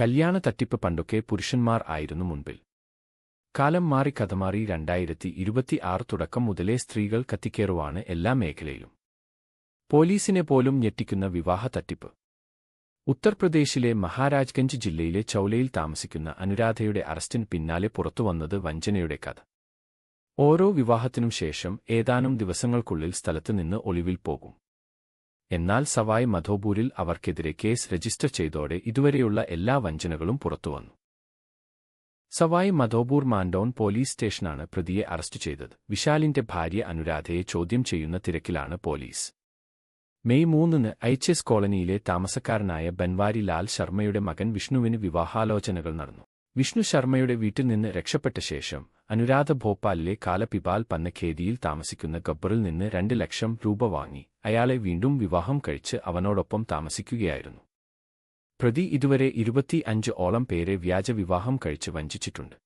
കല്യാണ തട്ടിപ്പ് പണ്ടൊക്കെ പുരുഷന്മാർ ആയിരുന്നു മുൻപിൽ. കാലം മാറി കഥമാറി രണ്ടായിരത്തി ഇരുപത്തി ആറ് തുടക്കം മുതലേ സ്ത്രീകൾ കത്തിക്കേറുവാണ് എല്ലാ മേഖലയിലും. പോലീസിനെ പോലും ഞെട്ടിക്കുന്ന വിവാഹ തട്ടിപ്പ്. ഉത്തർപ്രദേശിലെ മഹാരാജ്ഗഞ്ച് ജില്ലയിലെ ചൌലയിൽ താമസിക്കുന്ന അനുരാധയുടെ അറസ്റ്റിന് പിന്നാലെ പുറത്തുവന്നത് വഞ്ചനയുടെ കഥ. ഓരോ വിവാഹത്തിനും ശേഷം ഏതാനും ദിവസങ്ങൾക്കുള്ളിൽ സ്ഥലത്ത് നിന്ന് ഒളിവിൽ പോകും. എന്നാൽ സവായ് മധോപൂരിൽ അവർക്കെതിരെ കേസ് രജിസ്റ്റർ ചെയ്തോടെ ഇതുവരെയുള്ള എല്ലാ വഞ്ചനകളും പുറത്തുവന്നു. സവായ് മധോപൂർ മാൻഡോൺ പോലീസ് സ്റ്റേഷനാണ് പ്രതിയെ അറസ്റ്റ് ചെയ്തത്. വിശാലിന്റെ ഭാര്യ അനുരാധയെ ചോദ്യം ചെയ്യുന്ന തിരക്കിലാണ് പോലീസ്. മെയ് മൂന്നിന് ഐച്ച് കോളനിയിലെ താമസക്കാരനായ ബൻവാരി ലാൽ ശർമ്മയുടെ മകൻ വിഷ്ണുവിന് വിവാഹാലോചനകൾ നടന്നു. വിഷ്ണു ശർമ്മയുടെ വീട്ടിൽ നിന്ന് രക്ഷപ്പെട്ട ശേഷം അനുരാധ ഭോപ്പാലിലെ കാലപിപാൽ പന്നഖേദിയിൽ താമസിക്കുന്ന ഗബ്ബറിൽ നിന്ന് രണ്ട് ലക്ഷം രൂപ വാങ്ങി. അയാളെ വീണ്ടും വിവാഹം കഴിച്ച് അവനോടൊപ്പം താമസിക്കുകയായിരുന്നു. പ്രതി ഇതുവരെ ഇരുപത്തി അഞ്ച് ഓളം പേരെ വ്യാജവിവാഹം കഴിച്ച് വഞ്ചിച്ചിട്ടുണ്ട്.